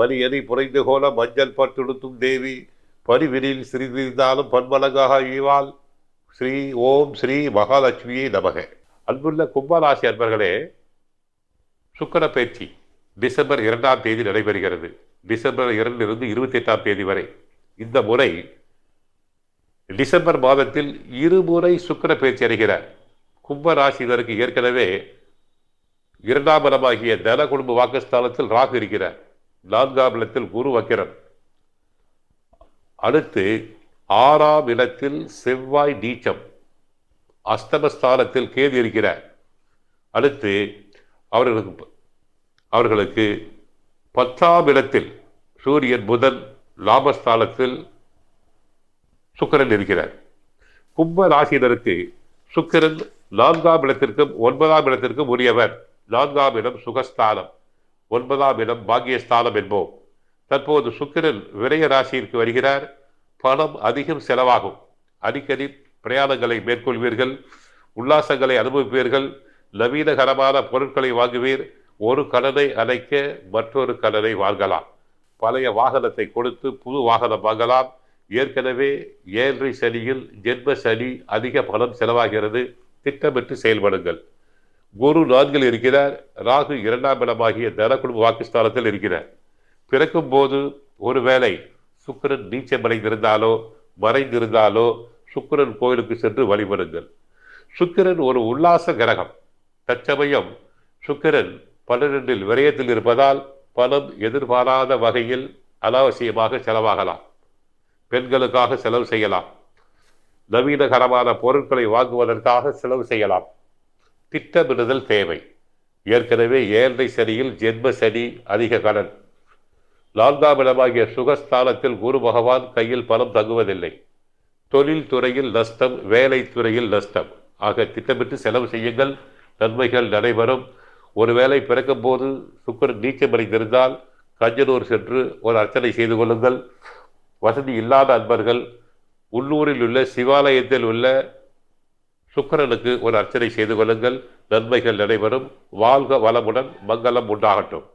மணியணி புரைந்து கோல மஞ்சள் பட்டுடுத்தும் தேவி. பரிவினில் சிறிதிருந்தாலும் பன்மலங்காக இவாள் ஸ்ரீ ஓம் ஸ்ரீ மகாலட்சுமியை நமக. அன்புள்ள கும்பராசி அன்பர்களே சுக்கர பயிற்சி டிசம்பர் இரண்டாம் தேதி நடைபெறுகிறது. டிசம்பர் இரண்டிலிருந்து இருபத்தி எட்டாம் தேதி வரை. இந்த முறை டிசம்பர் மாதத்தில் இருமுறை சுக்கர பயிற்சி அடைகிறார் கும்பராசினருக்கு ஏற்கனவே இரண்டாம் இடமாகிய தன குடும்ப வாக்குஸ்தானத்தில் ராகு இருக்கிறார். நான்காம் குரு வக்கிரன் அடுத்து ஆறாம் இடத்தில் செவ்வாய் நீச்சம். அஸ்தமஸ்தானத்தில் கேது இருக்கிறார். அடுத்து அவர்களுக்கு அவர்களுக்கு பத்தாம் இடத்தில் சூரியன் புதன் லாபஸ்தானத்தில் சுக்கரன் இருக்கிறார். கும்ப ராசியினருக்கு சுக்கிரன் நான்காம் இடத்திற்கும் ஒன்பதாம் இடத்திற்கும் உரியவர். நான்காம் இடம் சுகஸ்தானம். ஒன்பதாம் இடம் பாக்கியஸ்தானம் என்போம். தற்போது சுக்கிரன் விரய ராசியிற்கு வருகிறார். பணம் அதிகம் செலவாகும். அடிக்கடி பிரயாணங்களை மேற்கொள்வீர்கள். உல்லாசங்களை அனுபவிப்பீர்கள். நவீனகரமான பொருட்களை வாங்குவீர். ஒரு கடனை அடைக்க மற்றொரு கடனை வாங்கலாம். பழைய வாகனத்தை கொடுத்து புது வாகனம் வாங்கலாம். ஏற்கனவே ஏழரை சனியில் ஜென்ம சனி அதிக பணம் செலவாகிறது. திட்டமிட்டு செயல்படுங்கள். குரு நான்கில் இருக்கிறார். ராகு இரண்டாம் இடமாகிய தனக்குடும்ப வாக்குஸ்தானத்தில் இருக்கிறார். பிறக்கும் போது ஒருவேளை சுக்கிரன் நீச்சமடைந்திருந்தாலோ மறைந்திருந்தாலோ சுக்கிரன் கோயிலுக்கு சென்று வழிபடுங்கள். சுக்கிரன் ஒரு உல்லாச கிரகம். தற்சமயம் சுக்கிரன் பன்னிரெண்டில் விரயத்தில் இருப்பதால் பணம் எதிர்பாராத வகையில் அனாவசியமாக செலவாகலாம். பெண்களுக்காக செலவு செய்யலாம். நவீனகரமான பொருட்களை வாங்குவதற்காக செலவு செய்யலாம். திட்டமிடுதல் தேவை. ஏற்கனவே ஏழரை சனியில் ஜென்ம சனி அதிக கடன். நான்காம் இடமாகிய சுகஸ்தானத்தில் குரு பகவான் கையில் பணம் தங்குவதில்லை. தொழில் துறையில் நஷ்டம் வேலை துறையில் நஷ்டம். ஆக திட்டமிட்டு செலவு செய்யுங்கள். நன்மைகள் நடைபெறும். ஒருவேளை பிறக்கும் போது சுக்கரன் நீச்சமடைந்திருந்தால் கஞ்சனூர் சென்று ஒரு அர்ச்சனை செய்து கொள்ளுங்கள். வசதி இல்லாத அன்பர்கள் உள்ளூரில் உள்ள சிவாலயத்தில் உள்ள சுக்கரனுக்கு ஒரு அர்ச்சனை செய்து கொள்ளுங்கள். நன்மைகள் நடைபெறும் வாழ்க வளமுடன். மங்களம் உண்டாகட்டும்.